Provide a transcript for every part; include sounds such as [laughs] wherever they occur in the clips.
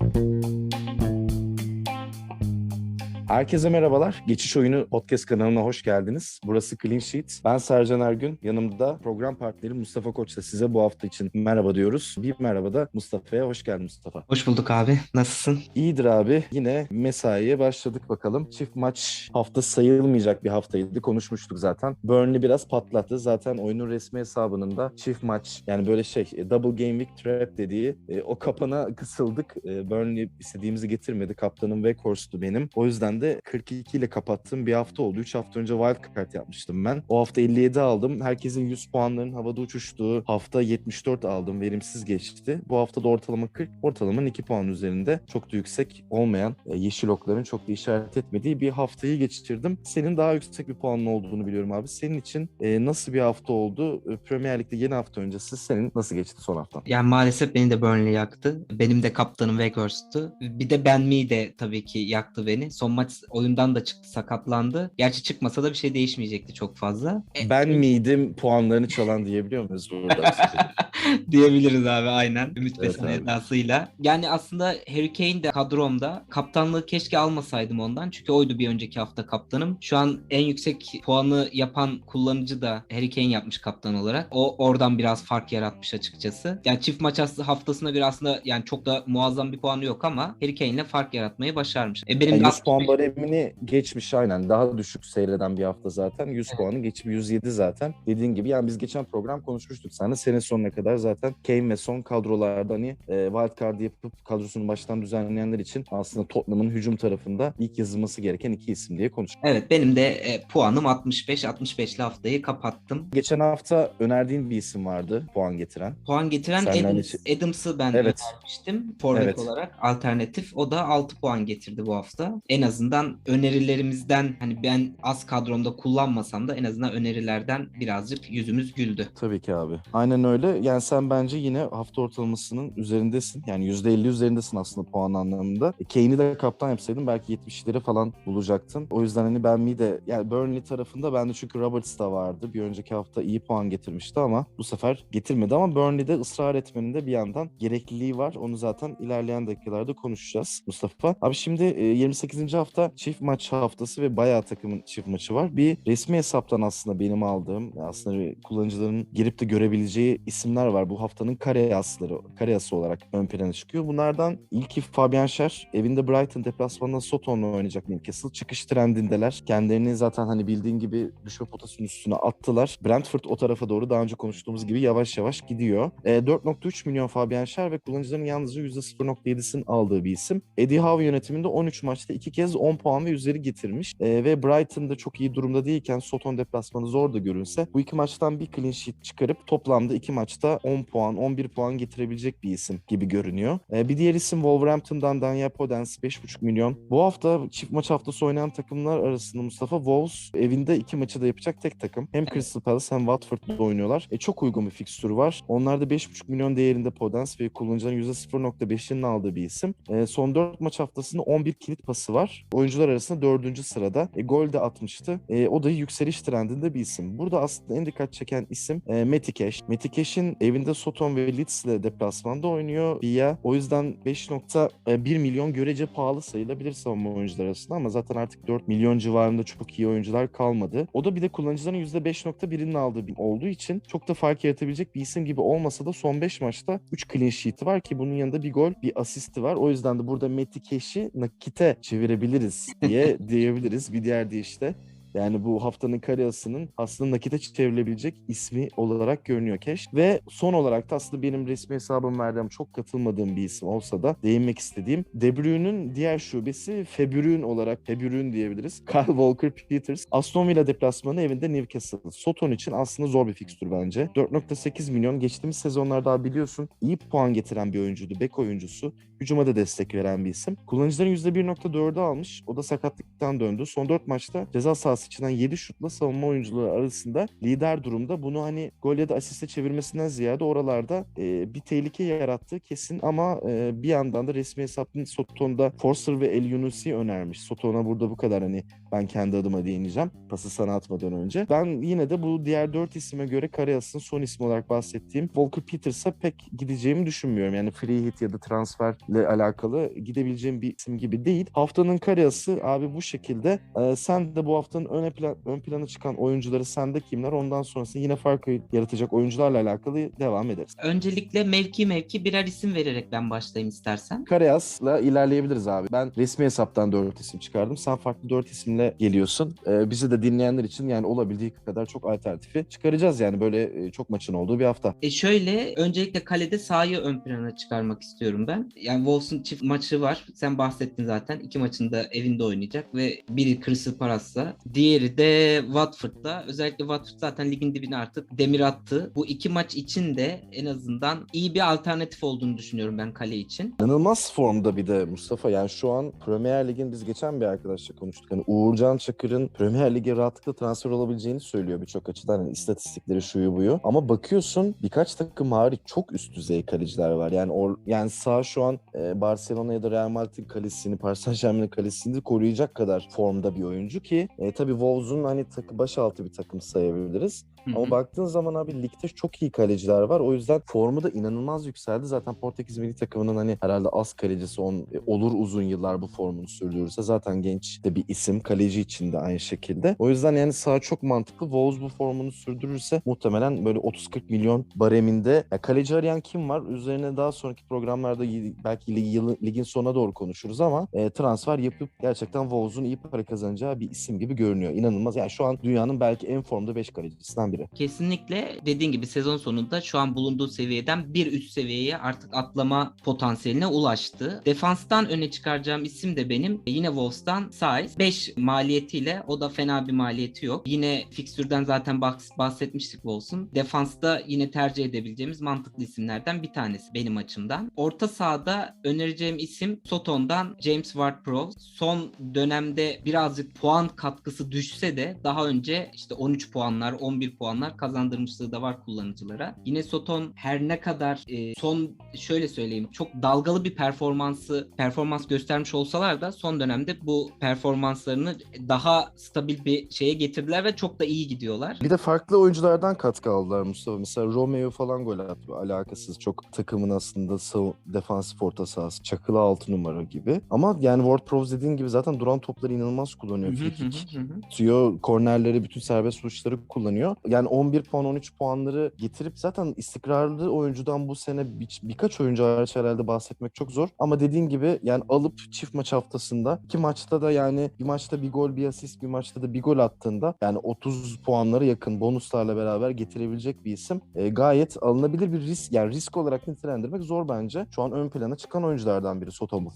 Thank you Herkese merhabalar. Geçiş Oyunu Podcast kanalına hoş geldiniz. Burası Clean Sheet. Ben Sercan Ergün. Yanımda program partneri Mustafa Koç'la size bu hafta için merhaba diyoruz. Bir merhaba da Mustafa'ya. Hoş geldin Mustafa. Hoş bulduk abi. Nasılsın? İyidir abi. Yine mesaiye başladık bakalım. Çift maç hafta sayılmayacak bir haftaydı. Konuşmuştuk zaten. Burnley biraz patlattı. Zaten oyunun resmi hesabının da çift maç yani böyle şey e, double game week trap dediği e, o kapana kısıldık. E, Burnley istediğimizi getirmedi. Kaptanım Weghorst'tu benim. O yüzden de 42 ile kapattığım bir hafta oldu. 3 hafta önce wild card yapmıştım ben. O hafta 57 aldım. Herkesin 100 puanların havada uçuştuğu hafta 74 aldım. Verimsiz geçti. Bu hafta da ortalama 40. Ortalamanın 2 puan üzerinde. Çok da yüksek olmayan e, yeşil okların çok da işaret etmediği bir haftayı geçirdim. Senin daha yüksek bir puanın olduğunu biliyorum abi. Senin için e, nasıl bir hafta oldu? E, Premier Lig'de yeni hafta öncesi senin nasıl geçti son haftan? Yani maalesef beni de Burnley yaktı. Benim de kaptanım Weghorst'tu. Bir de Ben Mee de tabii ki yaktı beni. Son maç oyundan da çıktı, sakatlandı. Gerçi çıkmasa da bir şey değişmeyecekti çok fazla. Ben miydim puanlarını çalan diyebiliyor muyuz burada? [laughs] [laughs] diyebiliriz abi aynen. Ümit Evet edasıyla. Yani aslında Harry Kane de kadromda. Kaptanlığı keşke almasaydım ondan. Çünkü oydu bir önceki hafta kaptanım. Şu an en yüksek puanı yapan kullanıcı da Harry Kane yapmış kaptan olarak. O oradan biraz fark yaratmış açıkçası. Yani çift maç as- haftasına göre aslında yani çok da muazzam bir puanı yok ama Harry Kane ile fark yaratmayı başarmış. E benim Yani de 100 puan 65 baremini geçmiş aynen. Daha düşük seyreden bir hafta zaten. 100 puanı geçip 107 zaten. Dediğin gibi yani biz geçen program konuşmuştuk. Sen de sene sonuna kadar zaten Kane ve Son kadrolarda hani e, wild card yapıp kadrosunu baştan düzenleyenler için aslında Tottenham'ın hücum tarafında ilk yazılması gereken iki isim diye konuştuk. Evet benim de e, puanım 65. 65'li haftayı kapattım. Geçen hafta önerdiğin bir isim vardı puan getiren. Puan getiren Adams, hiç- Adams'ı ben Evet. önermiştim. Forvet Evet. olarak alternatif. O da 6 puan getirdi bu hafta. En azından önerilerimizden hani ben az kadromda kullanmasam da en azından önerilerden birazcık yüzümüz güldü. Tabii ki abi. Aynen öyle. Yani sen bence yine hafta ortalamasının üzerindesin. Yani %50 üzerindesin aslında puan anlamında. E, Kane'i de kaptan yapsaydın belki 70'leri falan bulacaktın. O yüzden hani ben mi de yani Burnley tarafında bende çünkü Roberts da vardı. Bir önceki hafta iyi puan getirmişti ama bu sefer getirmedi ama Burnley'de ısrar etmenin de bir yandan gerekliliği var. Onu zaten ilerleyen dakikalarda konuşacağız Mustafa. Abi şimdi e, 28. hafta çift maç haftası ve bayağı takımın çift maçı var. Bir resmi hesaptan aslında benim aldığım aslında kullanıcıların girip de görebileceği isimler var. Bu haftanın kare asları, kare ası olarak ön plana çıkıyor. Bunlardan ilki Fabian Schär. Evinde Brighton deplasmanında Soton'la oynayacak Newcastle. Çıkış trendindeler. Kendilerini zaten hani bildiğin gibi düşme potasının üstüne attılar. Brentford o tarafa doğru daha önce konuştuğumuz gibi yavaş yavaş gidiyor. E, 4.3 milyon Fabian Schär ve kullanıcıların yalnızca %0.7'sini aldığı bir isim. Eddie Howe yönetiminde 13 maçta 2 kez 10 puan ve üzeri getirmiş. E, ve Brighton'da çok iyi durumda değilken Soton deplasmanı zor da görünse bu iki maçtan bir clean sheet çıkarıp toplamda iki maçta 10 puan, 11 puan getirebilecek bir isim gibi görünüyor. E, bir diğer isim Wolverhampton'dan Daniel Podence 5.5 milyon. Bu hafta çift maç haftası oynayan takımlar arasında Mustafa Wolves evinde iki maçı da yapacak tek takım. Hem Crystal Palace hem Watford'da oynuyorlar. E, çok uygun bir fikstürü var. Onlarda 5.5 milyon değerinde Podence ve kullanıcıların %0.5'inin aldığı bir isim. E, son 4 maç haftasında 11 kilit pası var. Oyuncular arasında 4. sırada. E, gol de atmıştı. E, o da yükseliş trendinde bir isim. Burada aslında en dikkat çeken isim e, Matty Cash. Evinde Soton ve Leeds ile deplasmanda oynuyor. Villa. O yüzden 5.1 milyon görece pahalı sayılabilir savunma oyuncular arasında ama zaten artık 4 milyon civarında çok iyi oyuncular kalmadı. O da bir de kullanıcıların %5.1'inin aldığı bir olduğu için çok da fark yaratabilecek bir isim gibi olmasa da son 5 maçta 3 clean sheet'i var ki bunun yanında bir gol, bir asisti var. O yüzden de burada Matty Cash'i nakite çevirebiliriz diye [laughs] diyebiliriz. Bir diğer deyişle. Yani bu haftanın karyasının aslında nakite çevrilebilecek ismi olarak görünüyor Cash. Ve son olarak da aslında benim resmi hesabım verdiğim çok katılmadığım bir isim olsa da değinmek istediğim De Bruyne'ün diğer şubesi Febrün olarak Febrün diyebiliriz. [laughs] Kyle Walker Peters. Aston Villa deplasmanı evinde Newcastle. Soton için aslında zor bir fikstür bence. 4.8 milyon geçtiğimiz sezonlarda biliyorsun iyi puan getiren bir oyuncuydu. Bek oyuncusu. Hücuma da destek veren bir isim. Kullanıcıların %1.4'ü almış. O da sakatlıktan döndü. Son 4 maçta ceza sahası açıdan 7 şutla savunma oyuncuları arasında lider durumda. Bunu hani gol ya da asiste çevirmesinden ziyade oralarda e, bir tehlike yarattığı kesin ama e, bir yandan da resmi hesabın Soton'da Forster ve El Yunusi önermiş. Soton'a burada bu kadar hani ben kendi adıma değineceğim. Pası sana atmadan önce. Ben yine de bu diğer dört isime göre Karayas'ın son ismi olarak bahsettiğim Walker Peters'a pek gideceğimi düşünmüyorum. Yani free hit ya da transferle alakalı gidebileceğim bir isim gibi değil. Haftanın Karayas'ı abi bu şekilde. Ee, sen de bu haftanın ön, plan, ön plana çıkan oyuncuları sende kimler? Ondan sonrasında yine fark yaratacak oyuncularla alakalı devam ederiz. Öncelikle mevki mevki birer isim vererek ben başlayayım istersen. Karayas'la ilerleyebiliriz abi. Ben resmi hesaptan dört isim çıkardım. Sen farklı dört isimle geliyorsun. Ee, bizi de dinleyenler için yani olabildiği kadar çok alternatifi çıkaracağız yani böyle e, çok maçın olduğu bir hafta. E şöyle öncelikle kalede sahayı ön plana çıkarmak istiyorum ben. Yani Wolves'un çift maçı var. Sen bahsettin zaten. İki maçında evinde oynayacak ve biri Crystal Palace'la. Diğeri de Watford'da. Özellikle Watford zaten ligin dibine artık demir attı. Bu iki maç için de en azından iyi bir alternatif olduğunu düşünüyorum ben kale için. İnanılmaz formda bir de Mustafa. Yani şu an Premier Lig'in biz geçen bir arkadaşla konuştuk. Hani Uğurcan Çakır'ın Premier Lig'e rahatlıkla transfer olabileceğini söylüyor birçok açıdan. Hani istatistikleri şuyu buyu. Ama bakıyorsun birkaç takım hariç çok üst düzey kaleciler var. Yani or, yani sağ şu an e, Barcelona ya da Real Madrid'in kalesini, Paris Saint Germain'in kalesini koruyacak kadar formda bir oyuncu ki e, tabii Wolves'un hani takı başaltı bir takım sayabiliriz. Ama baktığın zaman abi ligde çok iyi kaleciler var. O yüzden formu da inanılmaz yükseldi. Zaten Portekiz milli takımının hani herhalde az kalecisi on, e, olur uzun yıllar bu formunu sürdürürse zaten genç de bir isim. Kaleci için de aynı şekilde. O yüzden yani sağ çok mantıklı. Wolves bu formunu sürdürürse muhtemelen böyle 30-40 milyon bareminde. Ya kaleci arayan kim var? Üzerine daha sonraki programlarda belki lig, yılı- ligin sonuna doğru konuşuruz ama e, transfer yapıp gerçekten Wolves'un iyi para kazanacağı bir isim gibi görünüyor. İnanılmaz. Yani şu an dünyanın belki en formda 5 kalecisinden biri. Kesinlikle dediğin gibi sezon sonunda şu an bulunduğu seviyeden bir üst seviyeye artık atlama potansiyeline ulaştı. Defanstan öne çıkaracağım isim de benim yine Wolves'tan Saiz. 5 maliyetiyle o da fena bir maliyeti yok. Yine fikstürden zaten bahs- bahsetmiştik Wolves'un. Defansta yine tercih edebileceğimiz mantıklı isimlerden bir tanesi benim açımdan. Orta sahada önereceğim isim Soton'dan James Ward-Prowse. Son dönemde birazcık puan katkısı düşse de daha önce işte 13 puanlar, 11 puanlar kazandırmışlığı da var kullanıcılara. Yine Soton her ne kadar e, son şöyle söyleyeyim çok dalgalı bir performansı performans göstermiş olsalar da son dönemde bu performanslarını daha stabil bir şeye getirdiler ve çok da iyi gidiyorlar. Bir de farklı oyunculardan katkı aldılar Mustafa. Mesela Romeo falan gol attı. Alakasız çok takımın aslında sav- defansif orta sahası. Çakılı 6 numara gibi. Ama yani Ward Prowse dediğin gibi zaten duran topları inanılmaz kullanıyor. Hı. atıyor. Kornerleri, bütün serbest vuruşları kullanıyor. Yani 11 puan, 13 puanları getirip zaten istikrarlı oyuncudan bu sene bir, birkaç oyuncu hariç herhalde bahsetmek çok zor. Ama dediğin gibi yani alıp çift maç haftasında iki maçta da yani bir maçta bir gol, bir asist, bir maçta da bir gol attığında yani 30 puanlara yakın bonuslarla beraber getirebilecek bir isim. E, gayet alınabilir bir risk. Yani risk olarak nitelendirmek zor bence. Şu an ön plana çıkan oyunculardan biri Soton bu.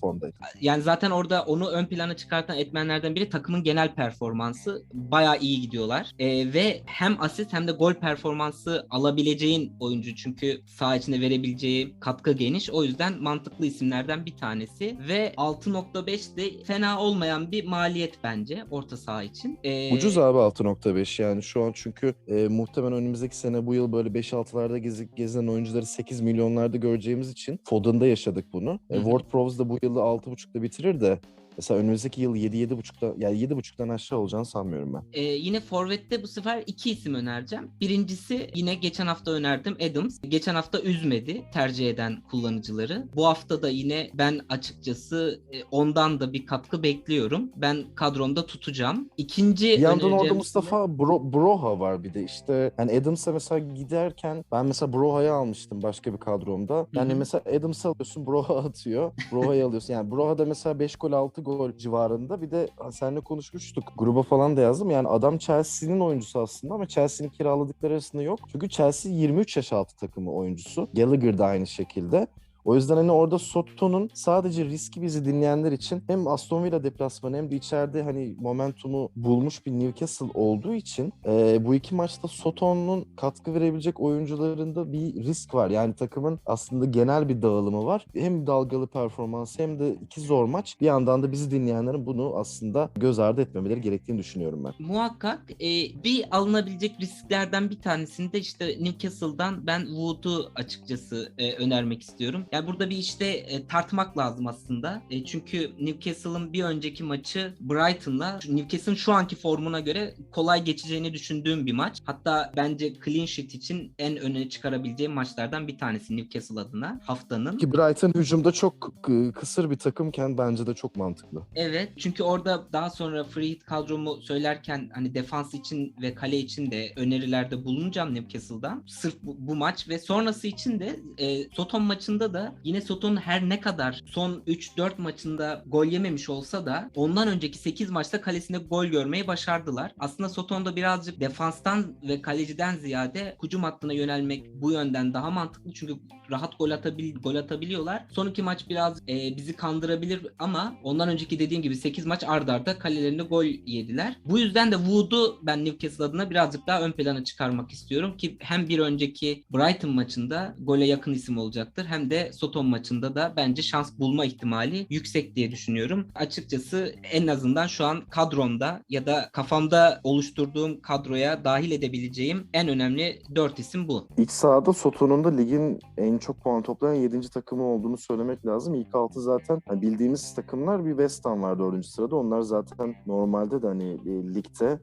Yani zaten orada onu ön plana çıkartan etmenlerden biri takımın genel performansı. Bayağı iyi gidiyorlar. Ee, ve hem asist hem de gol performansı alabileceğin oyuncu. Çünkü saha içinde verebileceği katkı geniş. O yüzden mantıklı isimlerden bir tanesi. Ve 6.5 de fena olmayan bir maliyet bence orta saha için. Ee, Ucuz abi 6.5 yani şu an çünkü e, muhtemelen önümüzdeki sene bu yıl böyle 5-6'larda gezi, gezen oyuncuları 8 milyonlarda göreceğimiz için Foden'da yaşadık bunu. E. Ward Prowse da bu yılı 6.5'da bitirir de mesela önümüzdeki yıl 7-7.5'da yani 7.5'dan aşağı olacağını sanmıyorum ben. Ee, yine Forvet'te bu sefer iki isim önereceğim. Birincisi yine geçen hafta önerdim Adams. Geçen hafta üzmedi tercih eden kullanıcıları. Bu hafta da yine ben açıkçası e, ondan da bir katkı bekliyorum. Ben kadromda tutacağım. İkinci Bir yandan orada Mustafa Bro- Broha var bir de işte yani Adams'a mesela giderken ben mesela Broha'yı almıştım başka bir kadromda. Yani Hı hı. mesela Adams'ı alıyorsun Broha atıyor. Broha'yı alıyorsun. Yani Broha da mesela 5 gol 6 gol civarında. Bir de seninle konuşmuştuk. Gruba falan da yazdım. Yani adam Chelsea'nin oyuncusu aslında ama Chelsea'nin kiraladıkları arasında yok. Çünkü Chelsea 23 yaş altı takımı oyuncusu. Gallagher da aynı şekilde. O yüzden hani orada Soto'nun sadece riski bizi dinleyenler için hem Aston Villa deplasmanı hem de içeride hani momentumu bulmuş bir Newcastle olduğu için e, bu iki maçta Soto'nun katkı verebilecek oyuncularında bir risk var. Yani takımın aslında genel bir dağılımı var. Hem dalgalı performans hem de iki zor maç. Bir yandan da bizi dinleyenlerin bunu aslında göz ardı etmemeleri gerektiğini düşünüyorum ben. Muhakkak e, bir alınabilecek risklerden bir tanesini de işte Newcastle'dan ben Wood'u açıkçası e, önermek istiyorum. Yani burada bir işte e, tartmak lazım aslında. E, çünkü Newcastle'ın bir önceki maçı Brighton'la Newcastle'ın şu anki formuna göre kolay geçeceğini düşündüğüm bir maç. Hatta bence clean sheet için en öne çıkarabileceğim maçlardan bir tanesi Newcastle adına haftanın. Ki Brighton hücumda çok kısır bir takımken bence de çok mantıklı. Evet çünkü orada daha sonra free hit kadromu söylerken hani defans için ve kale için de önerilerde bulunacağım Newcastle'dan. Sırf bu, bu maç ve sonrası için de e, Soton maçında da yine Soton her ne kadar son 3-4 maçında gol yememiş olsa da ondan önceki 8 maçta kalesinde gol görmeyi başardılar. Aslında Soton'da birazcık defanstan ve kaleciden ziyade hücum hattına yönelmek bu yönden daha mantıklı çünkü rahat gol atabil gol atabiliyorlar. Son iki maç biraz e, bizi kandırabilir ama ondan önceki dediğim gibi 8 maç ardarda arda kalelerinde gol yediler. Bu yüzden de Wood'u ben Newcastle adına birazcık daha ön plana çıkarmak istiyorum ki hem bir önceki Brighton maçında gole yakın isim olacaktır hem de Soton maçında da bence şans bulma ihtimali yüksek diye düşünüyorum. Açıkçası en azından şu an kadromda ya da kafamda oluşturduğum kadroya dahil edebileceğim en önemli 4 isim bu. İç sahada Soto'nun da ligin en çok puan toplayan 7. takımı olduğunu söylemek lazım. İlk 6 zaten hani bildiğimiz takımlar bir West Ham var 4. sırada. Onlar zaten normalde de hani e, ligde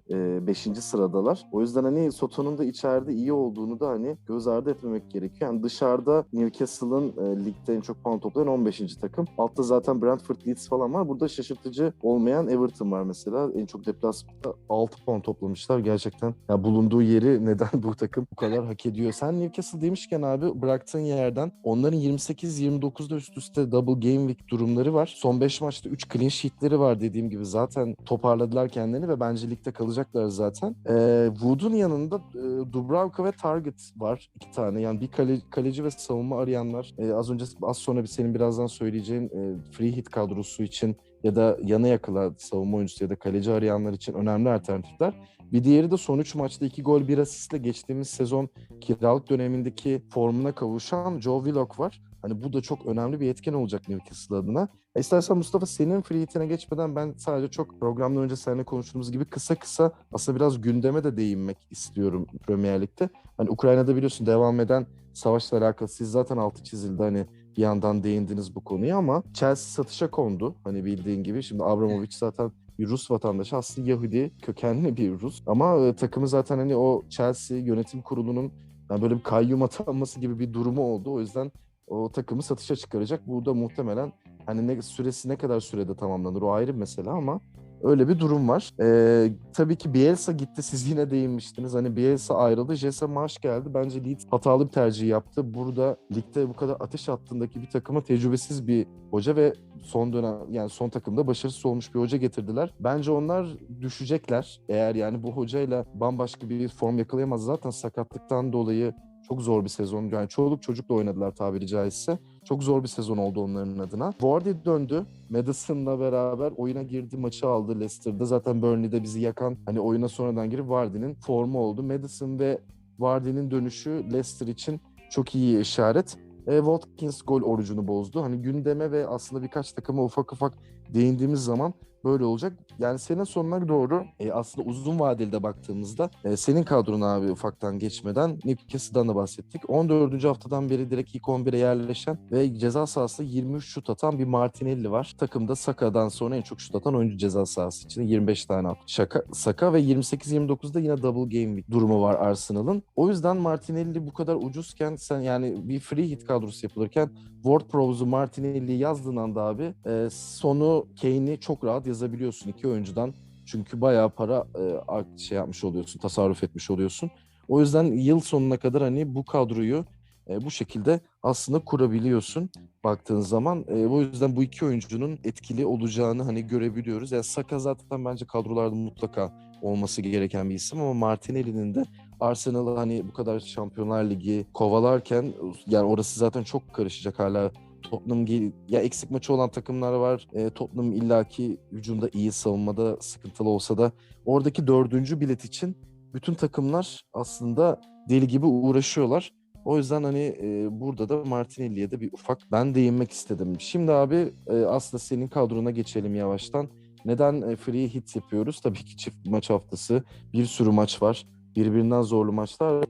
5. sıradalar. O yüzden hani Soto'nun da içeride iyi olduğunu da hani göz ardı etmemek gerekiyor. Yani dışarıda Newcastle'ın e, ligde en çok puan toplayan 15. takım. Altta zaten Brentford, Leeds falan var. Burada şaşırtıcı olmayan Everton var mesela. En çok deplasmanda 6 puan toplamışlar. Gerçekten ya bulunduğu yeri [laughs] neden bu takım bu kadar hak ediyor? Sen Newcastle demişken abi bıraktığın yerden onların 28-29'da üst üste double game week durumları var. Son 5 maçta 3 clean sheet'leri var dediğim gibi zaten toparladılar kendilerini ve bence ligde kalacaklar zaten. Ee, Wood'un yanında e, Dubravka ve Target var iki tane. Yani bir kale, kaleci ve savunma arayanlar. E, az önce az sonra bir senin birazdan söyleyeceğin e, free hit kadrosu için ya da yana yakıla savunma oyuncusu ya da kaleci arayanlar için önemli alternatifler. Bir diğeri de son 3 maçta 2 gol 1 asistle geçtiğimiz sezon kiralık dönemindeki formuna kavuşan Joe Willock var. Hani bu da çok önemli bir etken olacak Newcastle adına. E istersen Mustafa senin free hitine geçmeden ben sadece çok programdan önce seninle konuştuğumuz gibi kısa kısa aslında biraz gündeme de değinmek istiyorum Premier Lig'de. Hani Ukrayna'da biliyorsun devam eden savaşla alakalı siz zaten altı çizildi hani bir yandan değindiniz bu konuya ama Chelsea satışa kondu. Hani bildiğin gibi şimdi Abramovich zaten bir Rus vatandaşı aslında Yahudi kökenli bir Rus ama e, takımı zaten hani o Chelsea yönetim kurulunun yani böyle bir kayyum atanması gibi bir durumu oldu. O yüzden o takımı satışa çıkaracak. Bu da muhtemelen hani ne süresi ne kadar sürede tamamlanır o ayrı bir mesele ama öyle bir durum var. Ee, tabii ki Bielsa gitti. Siz yine değinmiştiniz. Hani Bielsa ayrıldı. Jesse Marsh geldi. Bence Leeds hatalı bir tercih yaptı. Burada ligde bu kadar ateş hattındaki bir takıma tecrübesiz bir hoca ve son dönem yani son takımda başarısız olmuş bir hoca getirdiler. Bence onlar düşecekler. Eğer yani bu hocayla bambaşka bir form yakalayamaz. Zaten sakatlıktan dolayı çok zor bir sezon. Yani çoluk çocukla oynadılar tabiri caizse. Çok zor bir sezon oldu onların adına. Vardy döndü. Madison'la beraber oyuna girdi, maçı aldı Leicester'da. Zaten Burnley'de bizi yakan hani oyuna sonradan girip Vardy'nin formu oldu. Madison ve Vardy'nin dönüşü Leicester için çok iyi işaret. E, Watkins gol orucunu bozdu. Hani gündeme ve aslında birkaç takıma ufak ufak değindiğimiz zaman böyle olacak. Yani sene sonuna doğru e, aslında uzun vadeli de baktığımızda e, senin kadron abi ufaktan geçmeden Newcastle'dan da bahsettik. 14. haftadan beri direkt ilk 11'e yerleşen ve ceza sahası 23 şut atan bir Martinelli var. Takımda Saka'dan sonra en çok şut atan oyuncu ceza sahası için 25 tane attı. Şaka, Saka ve 28-29'da yine double game durumu var Arsenal'ın. O yüzden Martinelli bu kadar ucuzken sen yani bir free hit kadrosu yapılırken Ward Prowse'u Martinelli'yi yazdığın anda abi e, sonu Kane'i çok rahat yazabiliyorsun iki oyuncudan. Çünkü bayağı para e, şey yapmış oluyorsun, tasarruf etmiş oluyorsun. O yüzden yıl sonuna kadar hani bu kadroyu e, bu şekilde aslında kurabiliyorsun baktığın zaman. E, bu yüzden bu iki oyuncunun etkili olacağını hani görebiliyoruz. Yani Saka zaten bence kadrolarda mutlaka olması gereken bir isim ama Martinelli'nin de Arsenal'ı hani bu kadar Şampiyonlar Ligi kovalarken yani orası zaten çok karışacak hala Tottenham ya eksik maçı olan takımlar var. E, Tottenham illaki hücumda iyi, savunmada sıkıntılı olsa da oradaki dördüncü bilet için bütün takımlar aslında deli gibi uğraşıyorlar. O yüzden hani e, burada da Martinelli'ye de bir ufak ben değinmek istedim. Şimdi abi e, aslında senin kadrona geçelim yavaştan. Neden e, free hit yapıyoruz? Tabii ki çift maç haftası. Bir sürü maç var. Birbirinden zorlu maçlar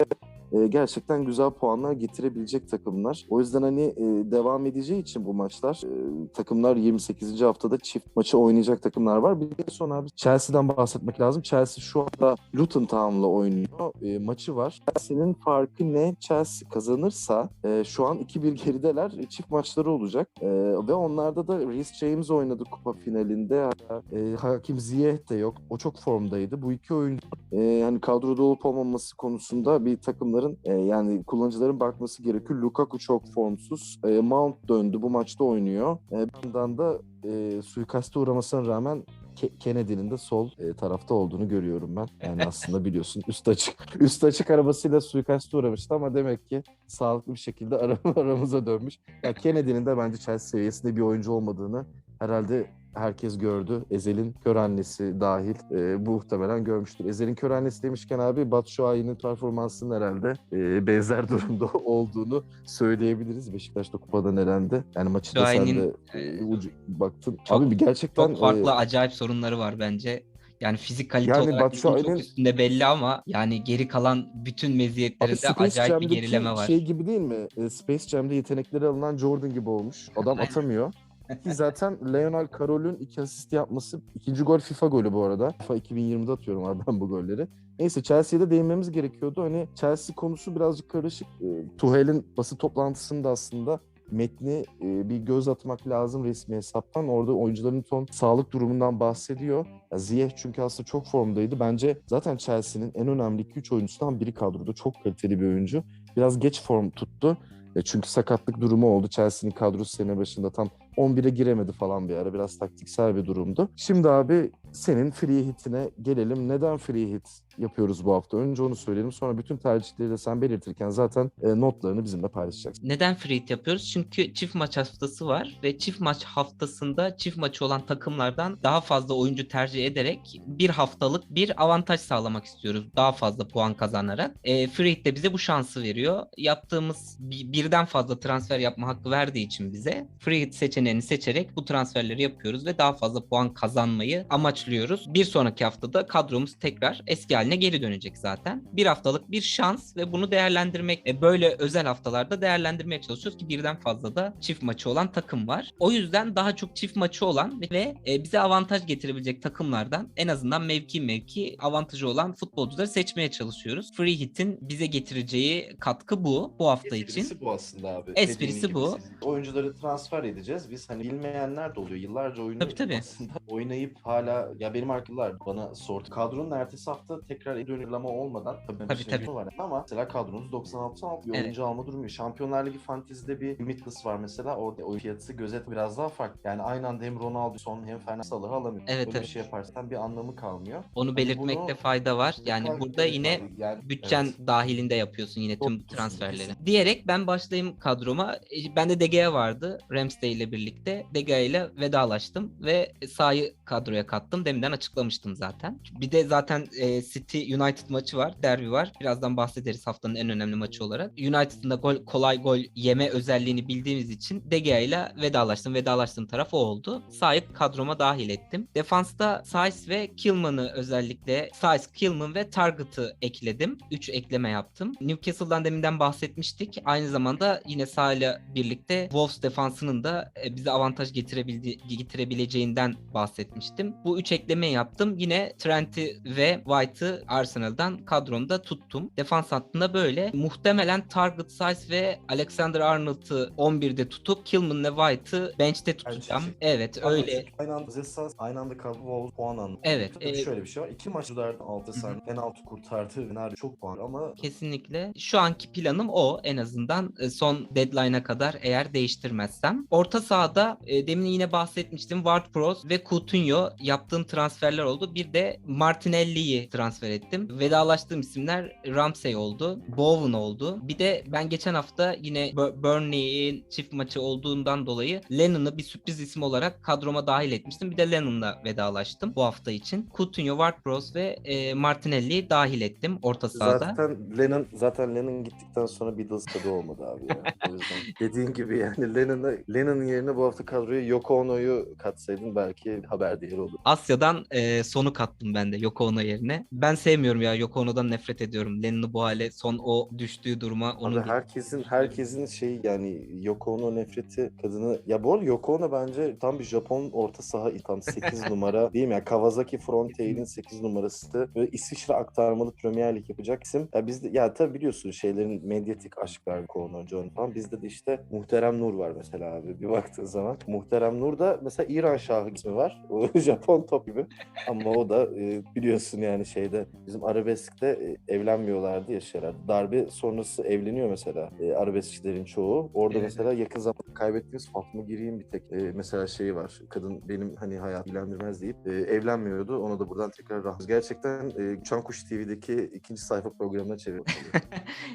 e, gerçekten güzel puanlar getirebilecek takımlar. O yüzden hani e, devam edeceği için bu maçlar e, takımlar 28. haftada çift maçı oynayacak takımlar var. Bir de sonra abi Chelsea'den bahsetmek lazım. Chelsea şu anda Luton Town'la oynuyor. E, maçı var. Chelsea'nin farkı ne? Chelsea kazanırsa e, şu an 2-1 gerideler. E, çift maçları olacak. E, ve onlarda da Reece James oynadı kupa finalinde. E, Hakim Ziyech de yok. O çok formdaydı. Bu iki oyuncu e, yani kadroda olup olmaması konusunda bir takımların e, yani kullanıcıların bakması gerekiyor. Lukaku çok formsuz. E, Mount döndü. Bu maçta oynuyor. E, bir yandan da e, suikaste uğramasına rağmen Ke- Kennedy'nin de sol e, tarafta olduğunu görüyorum ben. Yani aslında [laughs] biliyorsun üst açık üst açık arabasıyla suikaste uğramıştı ama demek ki sağlıklı bir şekilde ara- [laughs] aramıza dönmüş. Ya Kennedy'nin de bence Chelsea seviyesinde bir oyuncu olmadığını herhalde herkes gördü. Ezel'in kör annesi dahil e, bu muhtemelen görmüştür. Ezel'in kör annesi demişken abi Batshuayi'nin performansının herhalde e, benzer [laughs] durumda olduğunu söyleyebiliriz. Beşiktaş'ta kupadan elendi. Yani maçı da sen de e, e, ucu- baktın. çok- abi bir gerçekten Çok farklı e, acayip sorunları var bence. Yani fizik kalite Yani olarak Batshuayi'nin- çok üstünde belli ama yani geri kalan bütün meziyetlerinde acayip bir Jam'deki gerileme var. şey gibi değil mi? E, Space Jam'de yetenekleri alınan Jordan gibi olmuş. Adam Aynen. atamıyor. Ki zaten Leonel Carroll'ün iki asist yapması ikinci gol FIFA golü bu arada. FIFA 2020'de atıyorum abi ben bu golleri. Neyse Chelsea'ye de değinmemiz gerekiyordu. Hani Chelsea konusu birazcık karışık. E, Tuchel'in basın toplantısında aslında metni e, bir göz atmak lazım resmi hesaptan. Orada oyuncuların son sağlık durumundan bahsediyor. Ya Ziyech çünkü aslında çok formdaydı. Bence zaten Chelsea'nin en önemli 2-3 oyuncusundan biri kadroda. Çok kaliteli bir oyuncu. Biraz geç form tuttu. Çünkü sakatlık durumu oldu. Chelsea'nin kadrosu sene başında tam 11'e giremedi falan bir ara. Biraz taktiksel bir durumdu. Şimdi abi senin free hitine gelelim. Neden free hit yapıyoruz bu hafta? Önce onu söyleyelim. Sonra bütün tercihleri de sen belirtirken zaten e, notlarını bizimle paylaşacaksın. Neden free hit yapıyoruz? Çünkü çift maç haftası var ve çift maç haftasında çift maçı olan takımlardan daha fazla oyuncu tercih ederek bir haftalık bir avantaj sağlamak istiyoruz. Daha fazla puan kazanarak. E, free hit de bize bu şansı veriyor. Yaptığımız bi- birden fazla transfer yapma hakkı verdiği için bize free hit seçeneğini seçerek bu transferleri yapıyoruz ve daha fazla puan kazanmayı amaçlıyoruz. Bir sonraki haftada kadromuz tekrar eski haline geri dönecek zaten. Bir haftalık bir şans ve bunu değerlendirmek e, böyle özel haftalarda değerlendirmeye çalışıyoruz ki birden fazla da çift maçı olan takım var. O yüzden daha çok çift maçı olan ve e, bize avantaj getirebilecek takımlardan en azından mevki mevki avantajı olan futbolcuları seçmeye çalışıyoruz. Free Hit'in bize getireceği katkı bu bu hafta için. bu aslında abi. Esprisi Dediğin gibi bu. siz- Oyuncuları transfer edeceğiz. Biz hani bilmeyenler de oluyor. Yıllarca oyunu Tabii, tabii. aslında oynayıp hala ya benim arkadaşlar bana sordu. Kadronun ertesi hafta tekrar dönülama olmadan tabii, Tabii, bir tabii. şey var ama mesela kadronuz 96 alt bir Evet. oyuncu alma durumu. yok. Şampiyonlar Ligi Fantezi'de bir limitless var mesela. Orada oyun fiyatı gözet biraz daha farklı. Yani aynı anda hem Ronaldo son hem Fernando Salah'ı alamıyor. Evet, Böyle evet. bir şey yaparsan bir anlamı kalmıyor. Onu Hani belirtmekte bunu- fayda var. Yani burada yine. Yani, bütçen evet. dahilinde yapıyorsun yine tüm Çok transferleri. kesinlikle. Diyerek ben başlayayım kadroma. E, Bende De Gea vardı Ramsdale ile birlikte. De Gea ile vedalaştım ve sahayı kadroya kattım. Deminden açıklamıştım zaten. Bir de zaten e, City United maçı var, derbi var. Birazdan bahsederiz haftanın en önemli maçı olarak. United'ın da gol, kolay gol yeme özelliğini bildiğimiz için De Gea ile vedalaştım. Vedalaştığım taraf o oldu. Sahayı kadroma dahil ettim. Defansta Saiz ve Kilman'ı özellikle Saiz, Kilman ve Target'ı ekledim. 3 ekleme yaptım. Newcastle'dan deminden bahsetmiştik. Aynı zamanda yine sahayla birlikte Wolves defansının da e, bize avantaj getirebileceğinden bahsetmiştim. Bu 3 ekleme yaptım. Yine Trent'i ve White'ı Arsenal'dan kadromda tuttum. Defans hattında böyle. Muhtemelen Target Size ve Alexander Arnold'ı 11'de tutup Kilman ve White'ı bench'te tutacağım. Bence- Evet Ama öyle. Aynı anda Zesas aynı anda Wolves puan aldı. Evet, e- şöyle bir şey var. İki maç 6 saniye penaltı kurtardı. Fener çok puan ama Kesinlikle. Şu anki planım o en azından e, son deadline'a kadar eğer değiştirmezsem. Orta sahada e, demin yine bahsetmiştim. Ward-Prowse ve Coutinho yaptığım transferler oldu. Bir de Martinelli'yi transfer transfer ettim. Vedalaştığım isimler Ramsey oldu, Bowen oldu. Bir de ben geçen hafta yine Bur- Burnley'in çift maçı olduğundan dolayı Lennon'ı bir sürpriz isim olarak kadroma dahil etmiştim. Bir de Lennon'la vedalaştım bu hafta için. Coutinho, Ward-Prowse ve e, Martinelli'yi dahil ettim orta sahada. Zaten Lennon zaten Lennon gittikten sonra Beatles tadı olmadı abi ya. O yüzden [laughs] dediğin gibi yani Lennon'a Lennon'ın yerine bu hafta kadroya Yoko Ono'yu katsaydın belki haber değeri olur. Asya'dan e, sonu kattım ben de Yoko Ono yerine. Ben sevmiyorum ya Yoko Ono'dan nefret ediyorum. Lennon'ı bu hale son o düştüğü duruma onun Abi herkesin herkesin şey yani Yoko Ono nefreti kadını ya bu arada Yoko Ono bence tam bir Japon orta saha tam 8 [laughs] numara değil mi? Yani Kawasaki Frontier'in 8 numarası böyle İsviçre aktarmalı Premier Lig yapacak isim. Ya bizde ya tabii biliyorsun şeylerin medyatik aşklar Ono, John falan. Bizde de işte Muhterem Nur var mesela abi bir baktığın zaman. Muhterem Nur da mesela İran Şahı ismi var. [laughs] O Japon top gibi. Ama o da e, biliyorsun yani şeyde bizim arabeskte e, evlenmiyorlardı ya şeyler. Darbe sonrası evleniyor mesela e, arabeskçilerin çoğu. Orada Evet. mesela yakın zamanda kaybettiğimiz Fatma Giri'nin bir tek e, mesela şeyi var. Kadın benim hani hayat ilgilendirmez deyip e, evlenmiyordu. Ona da buradan tekrar rahmet. Gerçekten e, Uçan Kuş TV'deki ikinci sayfa programına çeviriyor.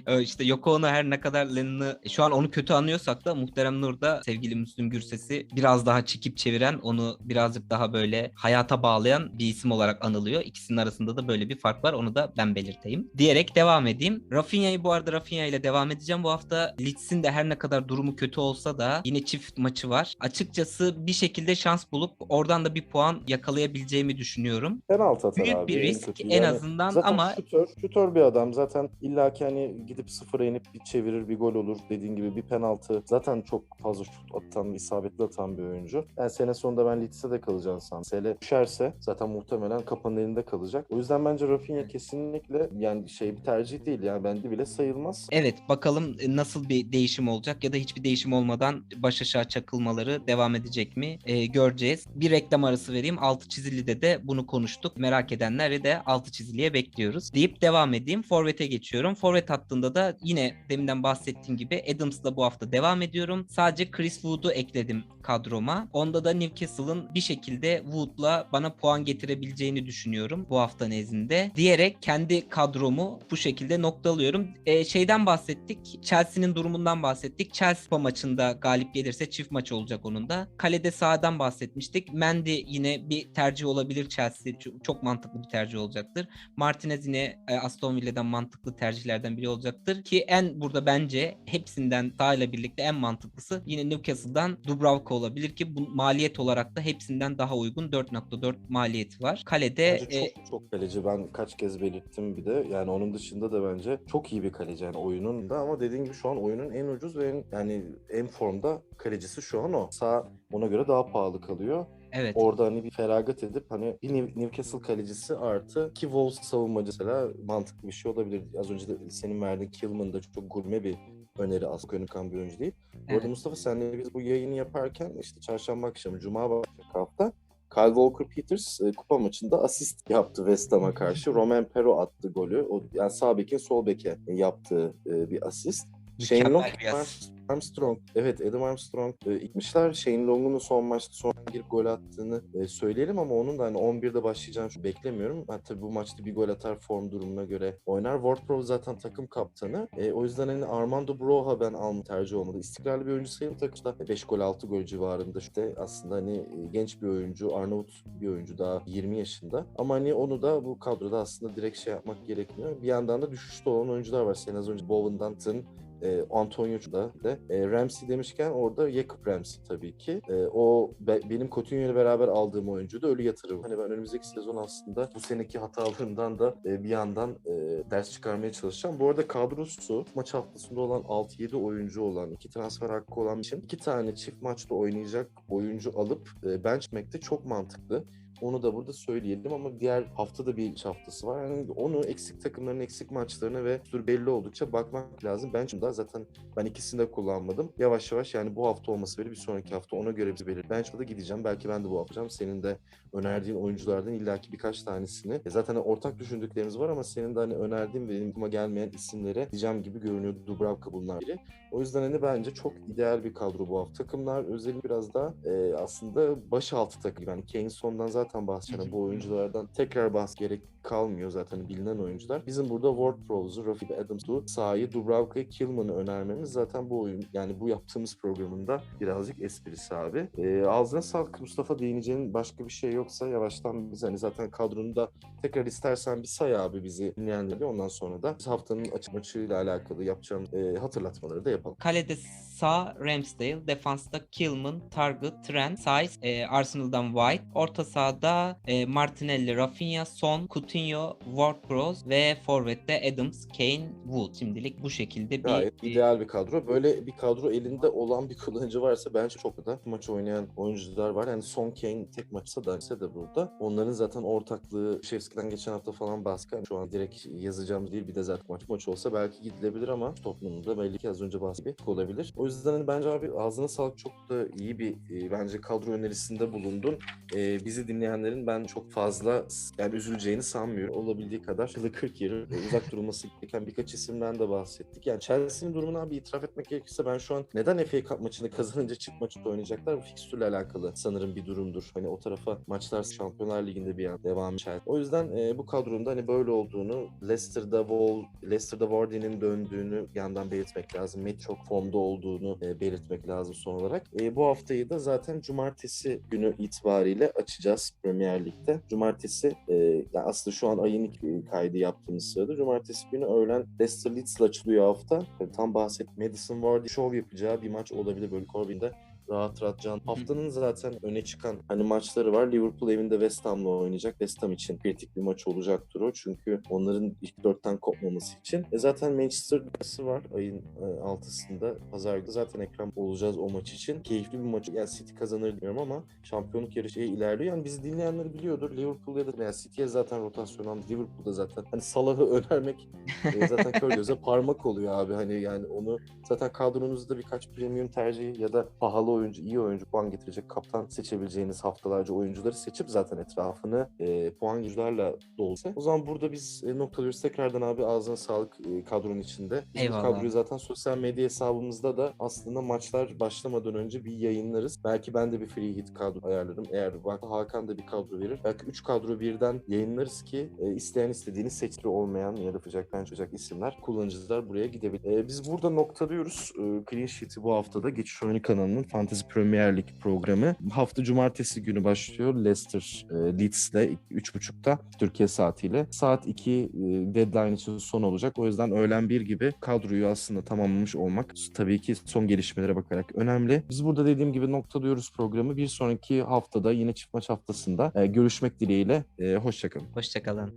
[laughs] İşte Yoko Ono her ne kadar Lennon'ı şu an onu kötü anlıyorsak da Muhterem Nur'da sevgili Müslüm Gürses'i biraz daha çekip çeviren onu birazcık daha böyle hayata bağlayan bir isim olarak anılıyor. İkisinin arasında da böyle bir fark var. Onu da ben belirteyim. Diyerek devam edeyim. Rafinha'yı bu arada Rafinha ile devam edeceğim. Bu hafta Leeds'in de her ne kadar durumu kötü olsa da yine çift maçı var. Açıkçası bir şekilde şans bulup oradan da bir puan yakalayabileceğimi düşünüyorum. Penaltı atar Büyük abi. bir en risk en Yani azından Zaten ama şutör, şutör bir adam. Zaten illaki hani gidip sıfıra inip bir çevirir bir gol olur. Dediğin gibi bir penaltı. Zaten çok fazla şut atan, isabetli atan bir oyuncu. Yani sene sonunda ben Leeds'e de kalacağını sanırım. Sele düşerse zaten muhtemelen kapanın elinde kalacak. O yüzden bence Rafinha kesinlikle yani şey bir tercih değil. Yani bende bile sayılmaz. Evet bakalım e, nasıl bir değişim olacak ya da hiçbir değişim olmadan baş aşağı çakılmaları devam edecek mi E, göreceğiz. Bir reklam arası vereyim. Altı çizilide de bunu konuştuk. Merak edenleri de altı çiziliye bekliyoruz. Deyip devam edeyim. Forvet'e geçiyorum. Forvet hattında da yine deminden bahsettiğim gibi Adams'la bu hafta devam ediyorum. Sadece Chris Wood'u ekledim kadroma. Onda da Newcastle'ın bir şekilde Wood'la bana puan getirebileceğini düşünüyorum bu hafta nezdinde. Diyerek kendi kadromu bu şekilde noktalıyorum. Ee, şeyden bahsettik. Chelsea'nin durumundan bahsettik. Chelsea maçında galip gelirse çift maç olacak onun da. Kalede sağdan bahsetmiştik. Mendy yine bir tercih olabilir Chelsea. Çok, mantıklı bir tercih olacaktır. Martinez yine e, Aston Villa'dan mantıklı tercihlerden biri olacaktır ki en burada bence hepsinden daha ile birlikte en mantıklısı yine Newcastle'dan Olabilir ki bu maliyet olarak da hepsinden daha uygun 4.4 maliyeti var. Kalede Bence e, çok çok kaleci. Ben kaç kez belirttim bir de. Yani onun dışında da bence çok iyi bir kaleci yani oyunun da ama dediğim gibi şu an oyunun en ucuz ve en, yani en formda kalecisi şu an o. Sağ ona göre daha pahalı kalıyor. evet Orada hani bir feragat edip hani bir New- Newcastle kalecisi artı ki Wolves savunmacı mesela mantıklı bir şey olabilir. Az önce de senin verdiğin Kilman da çok gurme bir öneri aslında önükan bir oyuncu değil. Bu arada Evet. Mustafa senle biz bu yayını yaparken işte çarşamba akşamı cuma başlayacak hafta Kyle Walker Peters e, kupa maçında asist yaptı West Ham'a karşı. [laughs] Roman Pero attı golü. O yani sağ bekin sol beke yaptığı e, bir asist. Shane mükemmel Long, bir asist. Armstrong. Evet Adam Armstrong e, gitmişler. Shane Long'un son maçta son girip gol attığını e, söyleyelim ama onun da hani 11'de başlayacağını şu- beklemiyorum. Ha, tabii bu maçta bir gol atar form durumuna göre oynar. Ward-Prowse zaten takım kaptanı. E, o yüzden hani Armando Broja ben alma tercih olmadı. İstikrarlı bir oyuncu sayılır takımda. 5 gol 6 gol civarında. İşte aslında hani e, genç bir oyuncu. Arnavut bir oyuncu daha 20 yaşında. Ama hani onu da bu kadroda aslında direkt şey yapmak gerekmiyor. Bir yandan da düşüşte olan oyuncular var. Sen az önce Bowen'dan e, Antonio de e, Ramsey demişken orada Jacob Ramsey tabii ki. E, o be- benim Coutinho ile beraber aldığım oyuncu da ölü yatırım. Hani ben önümüzdeki sezon aslında bu seneki hatalarımdan da e, bir yandan e, ders çıkarmaya çalışacağım. Bu arada kadrosu maç haftasında olan 6-7 oyuncu olan, iki transfer hakkı olan için iki tane çift maçta oynayacak oyuncu alıp e, benchmark'te çok mantıklı. Onu da burada söyleyelim ama diğer haftada bir iç haftası var. Yani onu eksik takımların eksik maçlarına ve sür belli oldukça bakmak lazım. Ben şimdi daha zaten ben ikisini de kullanmadım. Yavaş yavaş yani bu hafta olması bile bir sonraki hafta ona göre bir belir. Bench'e de gideceğim. Belki ben de bu yapacağım. Senin de önerdiğin oyunculardan illaki birkaç tanesini. E zaten ortak düşündüklerimiz var ama senin de hani önerdiğin ve aklıma gelmeyen isimlere diyeceğim gibi görünüyor. Dubravka bunlar biri. O yüzden hani bence çok ideal bir kadro bu hafta. Takımlar özellikle biraz daha e, aslında baş altı takım. Yani Kane sondan zaten zaten bahsedeceğim. Bu oyunculardan tekrar bahs gerek kalmıyor zaten bilinen oyuncular. Bizim burada Ward Prowse'u, Rafi Adams'u, Sahi, Dubravka'yı, Killman'ı önermemiz zaten bu oyun yani bu yaptığımız programında birazcık esprisi abi. Ee, ağzına sağlık Mustafa değineceğin başka bir şey yoksa yavaştan biz hani zaten kadronu da tekrar istersen bir say abi bizi dinleyenleri ondan sonra da haftanın açık maçıyla alakalı yapacağımız e, hatırlatmaları da yapalım. Kalede sağ Ramsdale, defansta Kilman, Target, Trent, Saiz, e, Arsenal'dan White, orta sahada e, Martinelli, Rafinha, Son, Coutinho, Ward-Prowse ve forvette Adams, Kane, Wood. Şimdilik bu şekilde bir Gayet ideal bir kadro. Böyle bir kadro elinde olan bir kullanıcı varsa bence çok da maç oynayan oyuncular var. Yani Son Kane tek maçsa da ise de burada. Onların zaten ortaklığı Şevski'den geçen hafta falan baskı. Yani şu an direkt yazacağım değil. Bir de zaten maç maç olsa belki gidilebilir ama Tottenham'ın da belli ki az önce bahsettiğim olabilir. O yüzden hani bence abi ağzına sağlık çok da iyi bir e, bence kadro önerisinde bulundun. E, bizi dinleyenlerin ben çok fazla yani üzüleceğini sanmıyorum. Olabildiği kadar yılı 40 yeri e, uzak durulması gereken birkaç isimden de bahsettik. Yani Chelsea'nin durumunu abi itiraf etmek gerekirse ben şu an neden FA Cup maçını kazanınca çift maçı oynayacaklar? Bu fikstürle alakalı sanırım bir durumdur. Hani o tarafa maçlar Şampiyonlar Ligi'nde bir an devam Chelsea. O yüzden e, bu kadronun da hani böyle olduğunu Leicester'da Wall, Leicester'da Vardy'nin döndüğünü yandan belirtmek lazım. Met çok formda olduğunu e, belirtmek lazım son olarak. E, bu haftayı da zaten cumartesi günü itibariyle açacağız Premier Lig'de. Cumartesi e, yani aslında şu an ayın ilk e, kaydı yaptığımız sırada cumartesi günü öğlen Leicester Leeds'le açılıyor hafta. E, tam bahset Madison Vardy şov yapacağı bir maç olabilir böyle Corbyn'de rahat rahat can. Haftanın zaten öne çıkan hani maçları var. Liverpool evinde West Ham'la oynayacak. West Ham için kritik bir maç olacaktır o. Çünkü onların ilk dörtten kopmaması için. E zaten Manchester Derby'si var ayın e, altısında. Pazar günü zaten ekran olacağız o maç için. Keyifli bir maç. Yani City kazanır diyorum ama şampiyonluk yarışı ilerliyor. Yani bizi dinleyenler biliyordur. Liverpool ya da yani City'ye zaten rotasyon aldı. Liverpool'da zaten hani Salah'ı önermek e, zaten kör göze parmak oluyor abi. Hani yani onu zaten kadronuzda birkaç premium tercihi ya da pahalı oyuncu, iyi oyuncu puan getirecek kaptan seçebileceğiniz haftalarca oyuncuları seçip zaten etrafını e, puan güçlerle dolsa. O zaman burada biz e, noktalıyoruz. Tekrardan abi ağzına sağlık e, kadronun içinde. Biz Eyvallah. kadroyu zaten sosyal medya hesabımızda da aslında maçlar başlamadan önce bir yayınlarız. Belki ben de bir free hit kadro ayarlarım. Eğer bak Hakan da bir kadro verir. Belki 3 kadro birden yayınlarız ki e, isteyen istediğini seçili olmayan ya da ben çocuk isimler kullanıcılar buraya gidebilir. E, biz burada noktalıyoruz. E, Clean Sheet'i bu haftada Geçiş Oyunu kanalının Fantasy Premier Lig programı. Hafta cumartesi günü başlıyor. Leicester e, Leeds'le 3.30'da Türkiye saatiyle. Saat 2 e, deadline için son olacak. O yüzden öğlen 1 gibi kadroyu aslında tamamlamış olmak tabii ki son gelişmelere bakarak önemli. Biz burada dediğim gibi noktalıyoruz programı. Bir sonraki haftada yine çift maç haftasında e, görüşmek dileğiyle. E, hoşçakalın. Hoşçakalın.